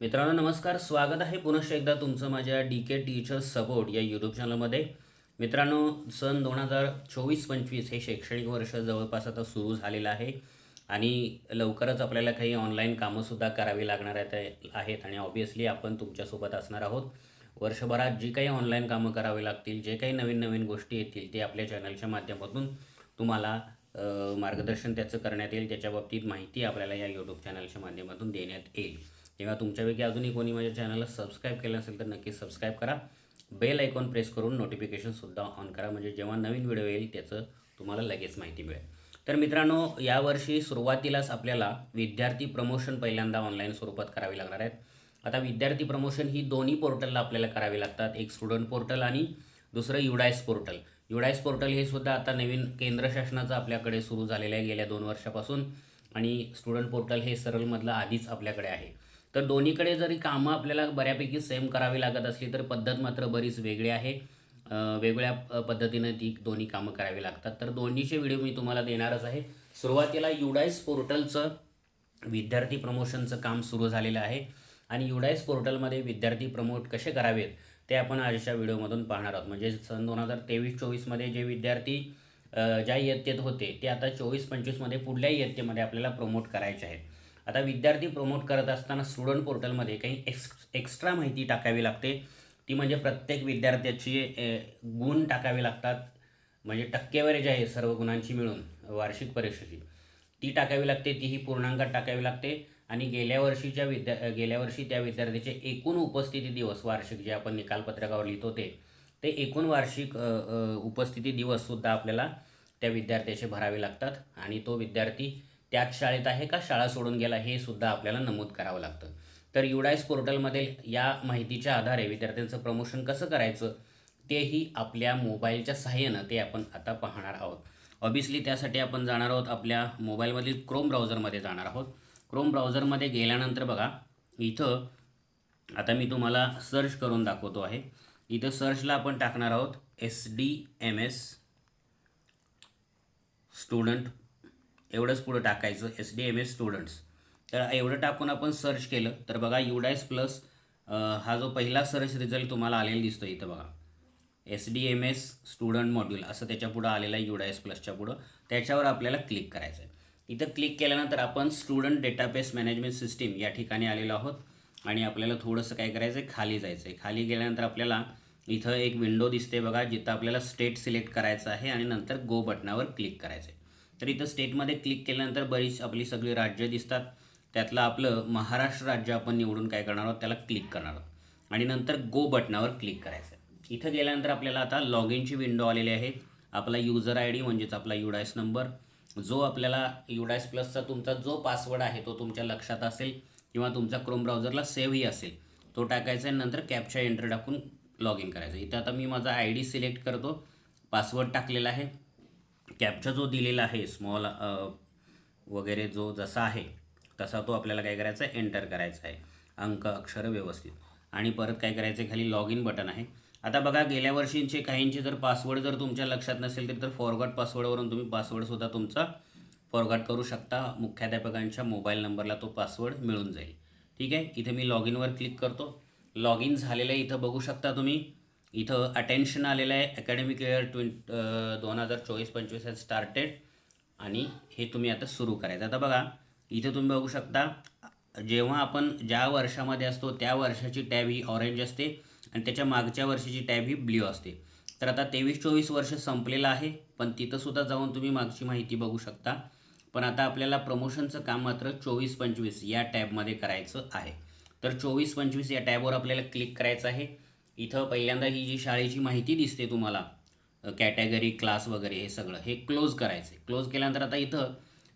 मित्रांनो नमस्कार. स्वागत आहे पुनश्च एकदा तुमचं माझ्या डी के टीचर्स सपोर्ट या यूट्यूब चॅनलमध्ये मित्रांनो सन दोन हजार चोवीस पंचवीस हे शैक्षणिक वर्ष जवळपास आता सुरू झालेलं आहे आणि लवकरच आपल्याला काही ऑनलाईन कामंसुद्धा करावी लागणार आहेत आहेत आणि ऑब्वियसली आपण तुमच्यासोबत असणार आहोत. वर्षभरात जी काही ऑनलाईन कामं करावी लागतील जे काही नवीन नवीन गोष्टी येतील ते आपल्या चॅनलच्या माध्यमातून तुम्हाला मार्गदर्शन त्याचं करण्यात येईल. त्याच्या बाबतीत माहिती आपल्याला या यूट्यूब चॅनलच्या माध्यमातून देण्यात येईल. किंवा तुमच्यापैकी अजूनही कोणी माझ्या चॅनलला सबस्क्राईब केलं असेल तर नक्की सबस्क्राईब करा. बेल आयकॉन प्रेस करून नोटिफिकेशनसुद्धा ऑन करा. म्हणजे जेव्हा नवीन व्हिडिओ येईल त्याचं तुम्हाला लगेच माहिती मिळेल. तर मित्रांनो यावर्षी सुरुवातीलाच आपल्याला विद्यार्थी प्रमोशन पहिल्यांदा ऑनलाईन स्वरूपात करावी लागणार आहेत. आता विद्यार्थी प्रमोशन ही दोन्ही पोर्टलला आपल्याला करावी लागतात. एक स्टुडंट पोर्टल आणि दुसरं युडायस पोर्टल युडायस पोर्टल हे सुद्धा आता नवीन केंद्र शासनाचं आपल्याकडे सुरू झालेलं आहे गेल्या दोन वर्षापासून. आणि स्टुडंट पोर्टल हे सरळमधलं आधीच आपल्याकडे आहे. तर दोन्हीकडे जरी कामं आपल्याला बऱ्यापैकी सेम करावी लागत असली तर पद्धत मात्र बरीच वेगळी आहे. वेगळ्या पद्धतीने पद्धतीनं ती दोन्ही कामं करावी लागतात. तर दोन्हीचे व्हिडिओ मी तुम्हाला देणारच आहे. सुरुवातीला युडाईस पोर्टलचं विद्यार्थी प्रमोशनचं काम सुरू झालेलं आहे. आणि युडाईस पोर्टलमध्ये विद्यार्थी प्रमोट कसे करावेत ते आपण आजच्या व्हिडिओमधून पाहणार आहोत. म्हणजे सन दोन हजार तेवीस चोवीसमध्ये जे विद्यार्थी ज्या इयत्तेत होते ते आता चोवीस पंचवीसमध्ये पुढल्या इयत्तेमध्ये आपल्याला प्रमोट करायचे आहेत. आता विद्यार्थी प्रमोट करत असताना स्टुडंट पोर्टलमध्ये काही एक्स एक्स्ट्रा माहिती टाकावी लागते. ती म्हणजे प्रत्येक विद्यार्थ्याची गुण टाकावे लागतात. म्हणजे टक्केवारी जी आहे सर्व गुणांची मिळून वार्षिक परीक्षेची. ती टाकावी लागते तीही पूर्णांकात टाकावी लागते. आणि गेल्या वर्षीच्या विद्या गेल्या वर्षी त्या विद्यार्थ्याचे एकूण उपस्थिती दिवस वार्षिक जे आपण निकालपत्रकावर लिहितो ते ते एकूण वार्षिक उपस्थिती दिवससुद्धा आपल्याला त्या विद्यार्थ्याचे भरावे लागतात. आणि तो विद्यार्थी त्याच शाळेत आहे का? शाळा सोडून गेला हे सुद्धा आपल्याला नमूद करावं लागतं. तर युडायस पोर्टलमधील या माहितीच्या आधारे विद्यार्थ्यांचं प्रमोशन कसं करायचं तेही आपल्या मोबाईलच्या सहाय्यानं ते आपण आता पाहणार आहोत. ऑबियसली त्यासाठी आपण जाणार आहोत आपल्या मोबाईलमधील क्रोम ब्राउझरमध्ये जाणार आहोत. क्रोम ब्राउझरमध्ये गेल्यानंतर बघा इथं आता मी तुम्हाला सर्च करून दाखवतो आहे. इथं सर्चला आपण टाकणार आहोत S D M S student एवढंच पुढं टाकायचं S D M S students तर एवढं टाकून आपण सर्च केलं तर बघा युडायस प्लस हा जो पहिला सर्च रिझल्ट तुम्हाला आलेला दिसतो इथं बघा. S D M S student module असं त्याच्या पुढं आलेलं आहे युडायस प्लसच्या पुढं. त्याच्यावर आपल्याला क्लिक करायचं आहे इथं क्लिक केल्यानंतर आपण स्टुडंट डेटाबेस मॅनेजमेंट सिस्टीम या ठिकाणी आलेलो आहोत. आणि आपल्याला थोडंसं काय करायचं आहे खाली जायचं आहे खाली गेल्यानंतर आपल्याला इथं एक विंडो दिसते बघा जिथं आपल्याला स्टेट सिलेक्ट करायचं आहे आणि नंतर गो बटनावर क्लिक करायचं आहे तर इथं स्टेटमध्ये क्लिक केल्यानंतर बरीच आपली सगळी राज्य दिसतात. त्यातलं आपलं महाराष्ट्र राज्य आपण निवडून काय करणार आहोत? त्याला क्लिक करणार आहोत. आणि नंतर गो बटनावर क्लिक करायचं. आहे इथं गेल्यानंतर आपल्याला आता लॉग इनची विंडो आलेली आहे. आपला युजर आय डी म्हणजेच आपला युडायस नंबर जो आपल्याला युडायस प्लसचा तुमचा जो पासवर्ड आहे तो तुमच्या लक्षात असेल किंवा तुमचा क्रोम ब्राउझरला सेव्हही असेल तो टाकायचा आहे नंतर कॅपच्या एंटर टाकून लॉग इन करायचं. इथं आता मी माझा आय डी सिलेक्ट करतो. पासवर्ड टाकलेला आहे. कॅपचा जो दिलेला आहे स्मॉल वगैरे जो जसा आहे तसा तो आपल्याला काय करायचा आहे? एंटर करायचा आहे. अंक अक्षर व्यवस्थित. आणि परत काय करायचं आहे? खाली लॉग इन बटन आहे. आता बघा गेल्या वर्षींचे काहींचे जर पासवर्ड जर तुमच्या लक्षात नसेल तरी तर फॉरगॉट पासवर्डवरून तुम्ही पासवर्डसुद्धा तुमचा फॉरगॉट करू शकता. मुख्याध्यापकांच्या मोबाईल नंबरला तो पासवर्ड मिळून जाईल. ठीक आहे? इथे मी लॉग इनवर क्लिक करतो. लॉग इन झालेलं इथं बघू शकता तुम्ही. इथं अटेन्शन आलेलं आहे. अकॅडमिक इयर ट्वें दोन हजार चोवीस पंचवीस हॅज स्टार्टेड आणि हे तुम्ही आता सुरू करायचं. आता बघा इथे तुम्ही बघू शकता जेव्हा आपण ज्या वर्षामध्ये असतो त्या वर्षाची टॅब ही ऑरेंज असते आणि त्याच्या मागच्या वर्षाची टॅब ही ब्ल्यू असते. तर आता तेवीस चोवीस वर्ष संपलेलं आहे पण तिथंसुद्धा जाऊन तुम्ही मागची माहिती बघू शकता. पण आता आपल्याला प्रमोशनचं काम मात्र चोवीस पंचवीस या टॅबमध्ये करायचं आहे. तर चोवीस पंचवीस या टॅबवर आपल्याला क्लिक करायचं आहे. इथं पहिल्यांदा ही जी शाळेची माहिती दिसते तुम्हाला कॅटेगरी क्लास वगैरे हे सगळं हे क्लोज करायचं. आहे क्लोज केल्यानंतर आता इथं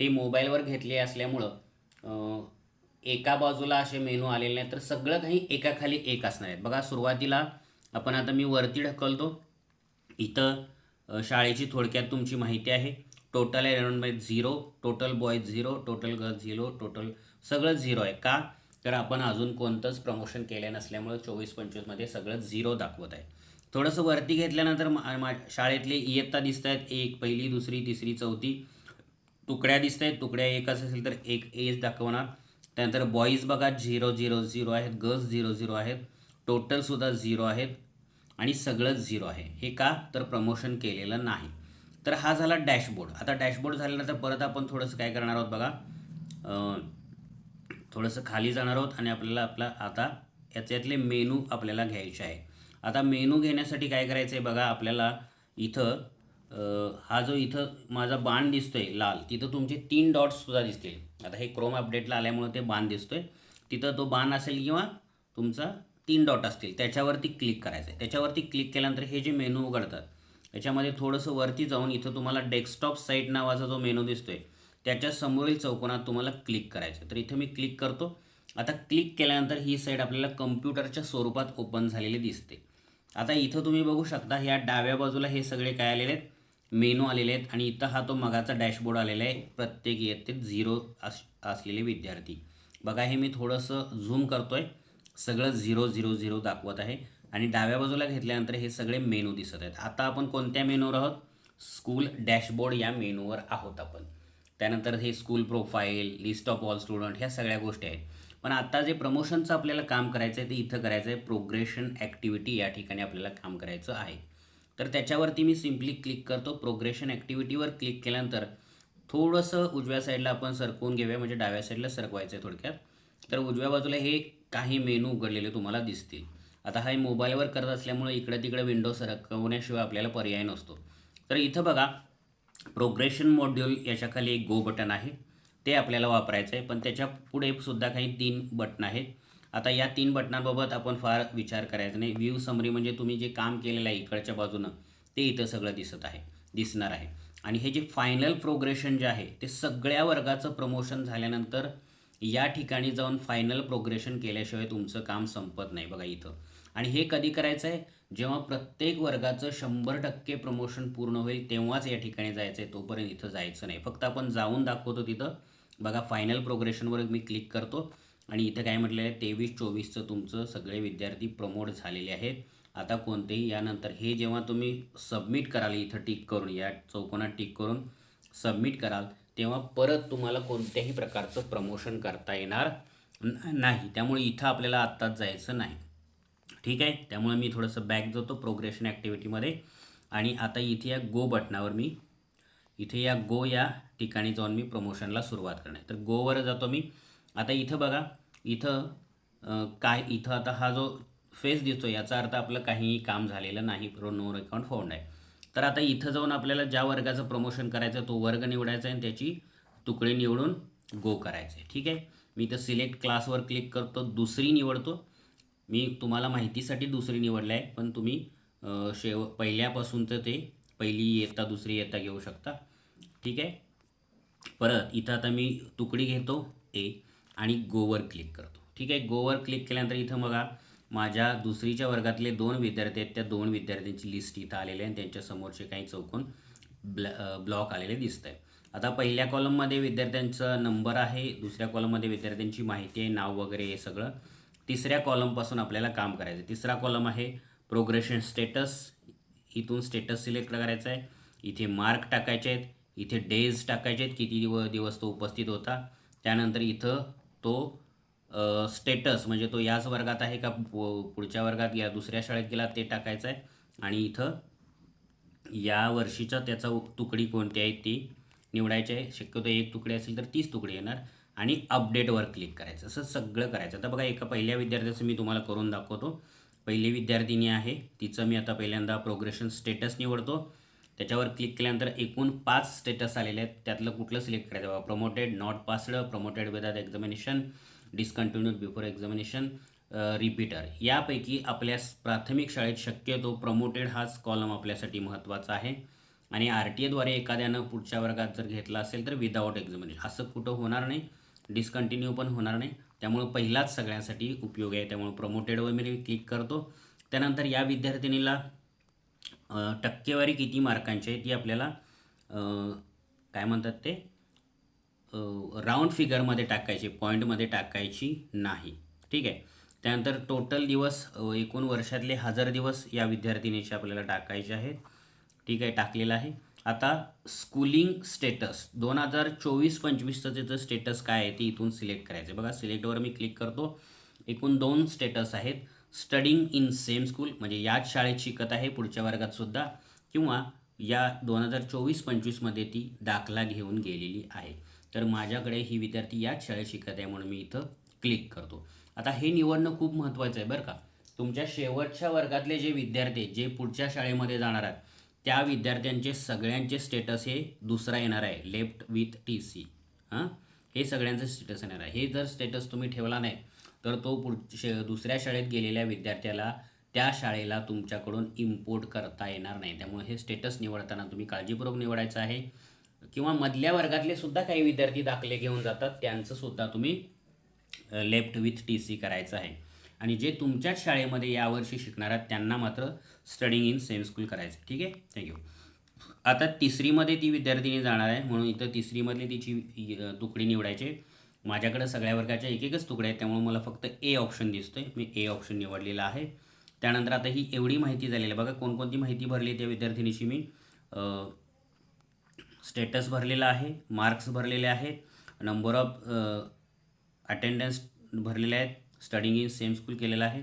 हे मोबाईलवर घेतले असल्यामुळं एका बाजूला असे मेनू आलेले नाही तर सगळं काही एकाखाली एक असणार आहेत. बघा सुरुवातीला आपण आता मी वरती ढकलतो. इथं शाळेची थोडक्यात तुमची माहिती आहे. Total enrolment zero total boys zero total girls zero total सगळं झिरो आहे. का? तर आपण अजून कोणतंच प्रमोशन केलं नसल्यामुळं चोवीस पंचवीसमध्ये सगळं झिरो दाखवत आहे. थोडंसं वरती घेतल्यानंतर मा- मा- शाळेतले इयत्ता दिसत आहेत एक पहिली दुसरी तिसरी चौथी. तुकड्या दिसत आहेत तुकड्या एकच असेल तर एक एज दाखवणार. त्यानंतर बॉईज बघा झिरो झिरो झिरो आहेत. गर्ल्स झिरो झिरो आहेत. टोटलसुद्धा झिरो आहेत. आणि सगळंच झिरो आहे. हे का? तर प्रमोशन केलेलं नाही. तर हा झाला डॅशबोर्ड आता डॅशबोर्ड झाल्यानंतर परत आपण थोडंसं काय करणार आहोत बघा? थोडंसं खाली जाणार आहोत आणि आपल्याला आपला आता याच्यातले मेनू आपल्याला घ्यायचे आहे. आता मेनू घेण्यासाठी काय करायचं आहे बघा आपल्याला इथं हा जो इथं माझा बाण दिसतोय लाल तिथं तुमचे तीन डॉट्ससुद्धा दिसतील. आता हे क्रोम अपडेटला आल्यामुळे ते बाण दिसतोय. तिथं तो बाण असेल किंवा तुमचा तीन डॉट असतील त्याच्यावरती क्लिक करायचं आहे त्याच्यावरती क्लिक केल्यानंतर हे जे मेनू उघडतात याच्यामध्ये थोडंसं वरती जाऊन इथं तुम्हाला डेस्कटॉप साईट नावाचा जो मेनू दिसतोय त्याच्या समोरील चौकोनात तुम्हाला क्लिक करायचं आहे. तर इथं मी क्लिक करतो. आता क्लिक केल्यानंतर ही साईट आपल्याला कम्प्युटरच्या स्वरूपात ओपन झालेली दिसते. आता इथं तुम्ही बघू शकता ह्या डाव्या बाजूला हे सगळे काय आलेले आहेत? मेनू आलेले आहेत आणि इथं हा तो मगाचा डॅशबोर्ड आलेला आहे. प्रत्येक इयत्तेत झिरो अस असलेले विद्यार्थी. बघा हे मी थोडंसं झूम करतोय. सगळं झिरो झिरो झिरो दाखवत आहे. आणि डाव्या बाजूला घेतल्यानंतर हे सगळे मेनू दिसत आहेत. आता आपण कोणत्या मेनूवर आहोत? स्कूल डॅशबोर्ड या मेनूवर आहोत आपण. त्यानंतर हे school profile list of all student ह्या सगळ्या गोष्टी आहेत. पण आता जे प्रमोशनचं आपल्याला काम करायचं आहे ते इथं करायचं आहे प्रोग्रेशन ॲक्टिव्हिटी या ठिकाणी आपल्याला काम करायचं आहे. तर त्याच्यावरती मी सिम्पली क्लिक करतो प्रोग्रेशन ॲक्टिव्हिटीवर क्लिक केल्यानंतर थोडंसं उजव्या साईडला आपण सरकवून घेऊया म्हणजे डाव्या साईडला सरकवायचं आहे थोडक्यात. तर उजव्या बाजूला हे काही मेनू उघडलेले तुम्हाला दिसतील. आता हा मोबाईलवर करत असल्यामुळे इकडे तिकडे विंडो सरकवण्याशिवाय आपल्याला पर्याय नसतो. तर इथं बघा प्रोग्रेशन मॉड्यूल याच्याखाली एक गो बटन आहे. ते आपल्याला वापरायचं आहे. पण त्याच्या पुढे सुद्धा काही तीन बटन आहेत. आता या तीन बटनांबाबत आपण फार विचार करायचा नाही. व्ह्यू समरी म्हणजे तुम्ही जे काम केलेलं आहे इकडच्या बाजूनं ते इथं सगळं दिसत आहे दिसणार आहे. आणि हे जे फायनल प्रोग्रेशन जे आहे ते सगळ्या वर्गाचं प्रमोशन झाल्यानंतर या ठिकाणी जाऊन फायनल प्रोग्रेशन केल्याशिवाय तुमचं काम संपत नाही बघा इथं. आणि हे कधी करायचं आहे? जेव्हा प्रत्येक वर्गाचं शंभर टक्के प्रमोशन पूर्ण होईल तेव्हाच या ठिकाणी जायचं आहे तोपर्यंत इथं जायचं नाही. फक्त आपण जाऊन दाखवतो तिथं. बघा फायनल प्रोग्रेशनवर मी क्लिक करतो आणि इथं काय म्हटलं आहे? तेवीस चोवीसचं तुमचं सगळे विद्यार्थी प्रमोट झालेले आहेत. आता कोणतेही यानंतर हे जेव्हा तुम्ही सबमिट कराल इथं टिक करून या चौकोनात टिक करून सबमिट कराल तेव्हा परत तुम्हाला कोणत्याही प्रकारचं प्रमोशन करता येणार न- नाही. त्यामुळे इथं आपल्याला आत्ताच जायचं नाही. ठीक आहे? त्यामुळे मी थोडंसं बॅक जातो प्रोग्रेशन ॲक्टिव्हिटीमध्ये आणि आता इथे या गो बटनावर मी इथे या गो या ठिकाणी जाऊन मी प्रमोशनला सुरुवात करणार तर गोवर जातो मी. आता इथं बघा इथं काय इथं आता हा जो फेस दिसतो याचा अर्थ आपलं काहीही काम झालेलं नाही रो नो अकाउंट फाउंड आहे. तर आता इथं जाऊन आपल्याला ज्या वर्गाचं प्रमोशन करायचं तो वर्ग निवडायचा आहे आणि त्याची तुकडे निवडून गो करायचं आहे ठीक आहे? मी इथं सिलेक्ट क्लासवर क्लिक करतो दुसरी निवडतो. मी तुम्हाला माहितीसाठी दुसरी निवडलं आहे पण तुम्ही शेव पहिल्यापासूनचं ते पहिली इयत्ता दुसरी इयत्ता घेऊ शकता. ठीक आहे? परत इथं आता मी तुकडी घेतो ए आणि गोवर क्लिक करतो. ठीक आहे? गोवर क्लिक केल्यानंतर इथं बघा माझ्या दुसरीच्या वर्गातले दोन विद्यार्थी आहेत त्या दोन विद्यार्थ्यांची लिस्ट इथं आलेली आहे आणि त्यांच्यासमोरचे काही चौकोन ब्ल ब्लॉक आलेले दिसत आहे आता पहिल्या कॉलममध्ये विद्यार्थ्यांचा नंबर आहे दुसऱ्या कॉलममध्ये विद्यार्थ्यांची माहिती आहे नाव वगैरे हे सगळं. तिसऱ्या कॉलमपासून आपल्याला काम करायचं आहे तिसरा कॉलम आहे प्रोग्रेशन स्टेटस इथून स्टेटस सिलेक्ट करायचा आहे इथे मार्क टाकायचे आहेत. इथे डेज टाकायचे आहेत. किती दिव दिवस तो उपस्थित होता. त्यानंतर इथं तो स्टेटस म्हणजे तो याच वर्गात आहे का? पु- पुढच्या वर्गात या दुसऱ्या शाळेत गेला ते टाकायचं आहे आणि इथं या वर्षीचा त्याचा तुकडी कोणती आहे ती निवडायची आहे. शक्यतो एक तुकडी असेल तर तीस तुकडी येणार. आणि अपडेटवर क्लिक करायचं. असं सगळं करायचं. आता बघा एका पहिल्या विद्यार्थ्याचं मी तुम्हाला करून दाखवतो. पहिली विद्यार्थिनी आहे. तिचं मी आता पहिल्यांदा प्रोग्रेशन स्टेटस निवडतो. त्याच्यावर क्लिक केल्यानंतर एकूण पाच स्टेटस आलेले आहेत. त्यातलं कुठलं सिलेक्ट करायचं? बाबा promoted not passed promoted without examination discontinued before examination repeater यापैकी आपल्या प्राथमिक शाळेत शक्यतो प्रमोटेड हाच कॉलम आपल्यासाठी महत्त्वाचा आहे. आणि आर टी एद्वारे एखाद्यानं पुढच्या वर्गात जर घेतला असेल तर विदाऊट एक्झामिनेशन असं कुठं होणार नाही. डिस्कंटिन्यू पण होणार नाही. त्यामुळं पहिलाच सगळ्यांसाठी उपयोग आहे. त्यामुळे प्रमोटेडवर मी क्लिक करतो. त्यानंतर या विद्यार्थिनीला टक्केवारी किती मार्कांची आहे ती आपल्याला काय म्हणतात ते राऊंड फिगरमध्ये टाकायची पॉईंटमध्ये टाकायची नाही. ठीक आहे? त्यानंतर टोटल दिवस एकूण वर्षातले हजार दिवस या विद्यार्थिनीचे आपल्याला टाकायचे आहेत. ठीक आहे? टाकलेलं आहे. आता स्कूलिंग स्टेटस दोन हजार चोवीस पंचवीसचं त्याचं स्टेटस काय आहे ते इथून सिलेक्ट करायचं आहे. बघा सिलेक्टवर मी क्लिक करतो. एकूण दोन स्टेटस आहेत. स्टडिंग इन सेम स्कूल म्हणजे याच शाळेत शिकत आहे पुढच्या वर्गात सुद्धा किंवा या दोन हजार चोवीस पंचवीसमध्ये ती दाखला घेऊन गेलेली आहे. तर माझ्याकडे ही विद्यार्थी याच शाळेत शिकत आहे म्हणून मी इथं क्लिक करतो. आता हे निवडणं खूप महत्त्वाचं आहे बरं का. तुमच्या शेवटच्या वर्गातले जे विद्यार्थी जे पुढच्या शाळेमध्ये जाणार आहेत त्या विद्यार्थ्यांचे सगळ्यांचे स्टेटस हे दुसरा येणार आहे लेफ्ट विथ टी सी हां? हे सगळ्यांचं स्टेटस येणार आहे. हे जर स्टेटस तुम्ही ठेवला नाही तर तो पुढ दुसऱ्या शाळेत गेलेल्या विद्यार्थ्याला त्या शाळेला तुमच्याकडून इम्पोर्ट करता येणार नाही. त्यामुळे हे स्टेटस निवडताना तुम्ही काळजीपूर्वक निवडायचं आहे. किंवा मधल्या वर्गातले सुद्धा काही विद्यार्थी दाखले घेऊन जातात त्यांचं सुद्धा तुम्ही लेफ्ट विथ टी सी करायचं आहे. आणि जे तुमच्याच शाळेमध्ये यावर्षी शिकणार आहेत त्यांना मात्र स्टडिंग इन सेम स्कूल करायचं आहे. ठीक आहे? थँक्यू आता तिसरीमध्ये ती विद्यार्थिनी जाणार आहे म्हणून इथं तिसरीमधली तिची तुकडी निवडायची. माझ्याकडे सगळ्या वर्गाच्या एक एकच तुकडे आहेत त्यामुळे मला फक्त ए ऑप्शन दिसतोय. मी ए ऑप्शन निवडलेला आहे. त्यानंतर आता ही एवढी माहिती झालेली आहे. बघा कोणकोणती माहिती भरली त्या विद्यार्थिनीची मी. स्टेटस भरलेला आहे मार्क्स भरलेले आहेत नंबर ऑफ अटेंडन्स भरलेले आहेत स्टडिंग इन सेम स्कूल केलेलं आहे.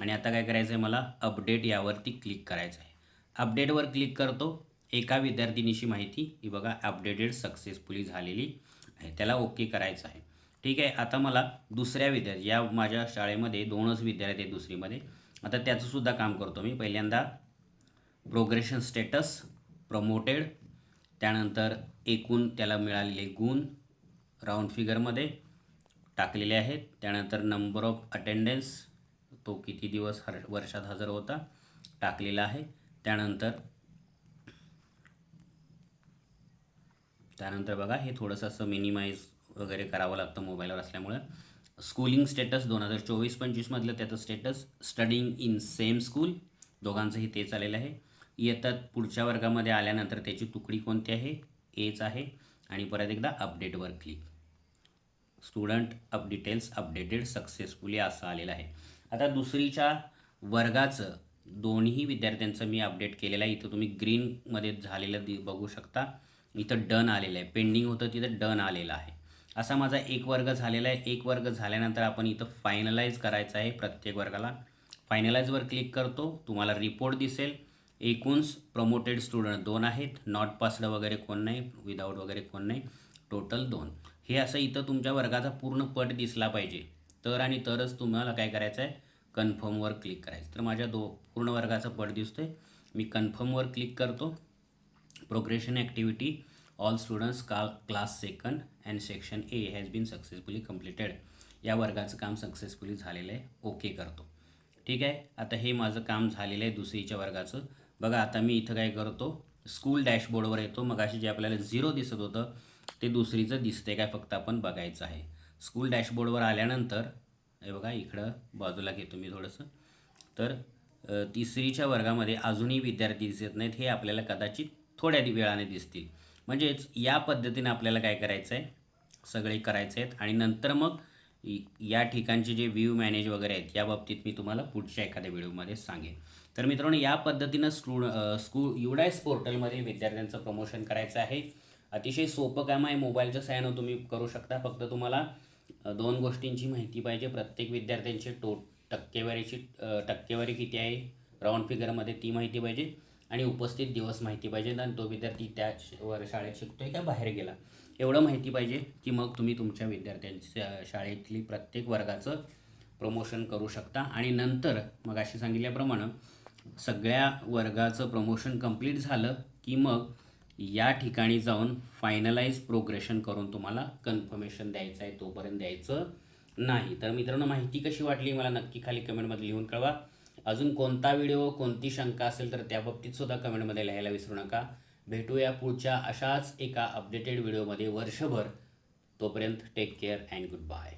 आणि आता काय करायचं आहे मला? अपडेट यावरती क्लिक करायचं आहे. अपडेटवर क्लिक करतो. एका विद्यार्थिनीची माहिती. ही बघा अपडेटेड सक्सेसफुली झालेली आहे. त्याला ओके करायचं आहे. ठीक आहे आता मला दुसऱ्या विद्यार्थी या माझ्या शाळेमध्ये दोनच विद्यार्थी आहेत दुसरीमध्ये. आता त्याचंसुद्धा काम करतो मी. पहिल्यांदा प्रोग्रेशन स्टेटस प्रमोटेड त्यानंतर एकूण त्याला मिळालेले गुण राऊंड फिगरमध्ये टाकलेले आहेत. त्यानंतर नंबर ऑफ अटेंडन्स तो किती दिवस हर वर्षात हजर होता टाकलेला आहे. त्यानंतर त्यानंतर बघा हे थोडंसं असं मिनिमाइज वगैरे करावं लागतं मोबाईलवर असल्यामुळं. स्कूलिंग स्टेटस दोन हजार चोवीस पंचवीसमधलं त्याचं status studying in same school दोघांचंही तेच आलेलं आहे. येतात पुढच्या वर्गामध्ये आल्यानंतर त्याची तुकडी कोणती आहे? एच आहे. आणि परत एकदा अपडेटवर click student up details updated successfully असं आलेलं आहे. आता दुसरीच्या वर्गाचं दोन्ही विद्यार्थ्यांचं मी अपडेट केलेलं आहे. इथं तुम्ही ग्रीनमध्ये झालेलं दि बघू शकता. इथं डन आलेलं आहे. पेंडिंग होतं तिथं डन आलेलं आहे. असा माझा एक वर्ग झालेला आहे. एक वर्ग झाल्यानंतर आपण इथं फायनलाइज करायचं आहे प्रत्येक वर्गाला. फायनलाइजवर क्लिक करतो. तुम्हाला रिपोर्ट दिसेल. एकूण प्रमोटेड स्टुडंट दोन आहेत. नॉट पासड वगैरे कोण नाही. विदाऊट वगैरे कोण नाही. टोटल दोन. हे असं इथं तुमच्या वर्गाचा पूर्ण पट दिसला पाहिजे. तर आणि तरच तुम्हाला काय करायचं आहे कन्फर्मवर क्लिक करायचं. तर माझ्या दो पूर्ण वर्गाचा पट दिसतो आहे मी कन्फर्मवर क्लिक करतो. प्रोग्रेशन ॲक्टिव्हिटी ऑल स्टुडंट्स का class second and section A has been successfully completed. या वर्गाचं काम सक्सेसफुली झालेलं आहे. ओके करतो. ठीक आहे? आता हे माझं काम झालेलं आहे दुसरीच्या वर्गाचं. बघा आता मी इथं काय करतो? स्कूल डॅशबोर्डवर येतो. मग अशी जे आपल्याला झिरो दिसत होतं ते दुसरीचं दिसते काय फक्त आपण बघायचं आहे. स्कूल डॅशबोर्डवर आल्यानंतर हे बघा इकडं बाजूला घेतो मी थोडंसं. तर तिसरीच्या वर्गामध्ये अजूनही विद्यार्थी दिसत नाहीत हे आपल्याला कदाचित थोड्या वेळाने दिसतील. म्हणजेच या पद्धतीने आपल्याला काय करायचं आहे सगळे करायचे आहेत आणि नंतर मग या ठिकाणचे जे व्ह्यू मॅनेज वगैरे आहेत या बाबतीत मी तुम्हाला पुढच्या एखाद्या व्हिडिओमध्ये सांगेन. तर मित्रांनो या पद्धतीनं स्टूड स्कूल युडायस पोर्टलमध्ये विद्यार्थ्यांचं प्रमोशन करायचं आहे. अतिशय सोपं काम आहे मोबाईलच्या सहाय्यानं तुम्ही करू शकता. फक्त तुम्हाला दोन गोष्टींची माहिती पाहिजे. प्रत्येक विद्यार्थ्यांची टो टक्केवारीची टक्केवारी किती आहे राऊंड फिगरमध्ये ती माहिती पाहिजे. आणि उपस्थित दिवस माहिती पाहिजे. आणि तो विद्यार्थी त्या वर शाळेत शिकतोय का बाहेर गेला? एवढं माहिती पाहिजे की मग तुम्ही तुमच्या विद्यार्थ्यांच्या शाळेतली प्रत्येक वर्गाचं प्रमोशन करू शकता. आणि नंतर मग अशी सांगितल्याप्रमाणे सगळ्या वर्गाचं प्रमोशन कंप्लीट झालं की मग या ठिकाणी जाऊन फायनलाइज प्रोग्रेशन करून तुम्हाला कन्फर्मेशन द्यायचं आहे तोपर्यंत द्यायचं नाही. तर मित्रांनो माहिती कशी वाटली मला नक्की खाली कमेंटमध्ये लिहून कळवा. अजून कोणता व्हिडिओ कोणती शंका असेल तर त्या बाबतीत सुद्धा कमेंटमध्ये लिहायला विसरू नका. भेटूया पुढच्या अशाच एका अपडेटेड व्हिडिओमध्ये वर्षभर. तोपर्यंत take care and good bye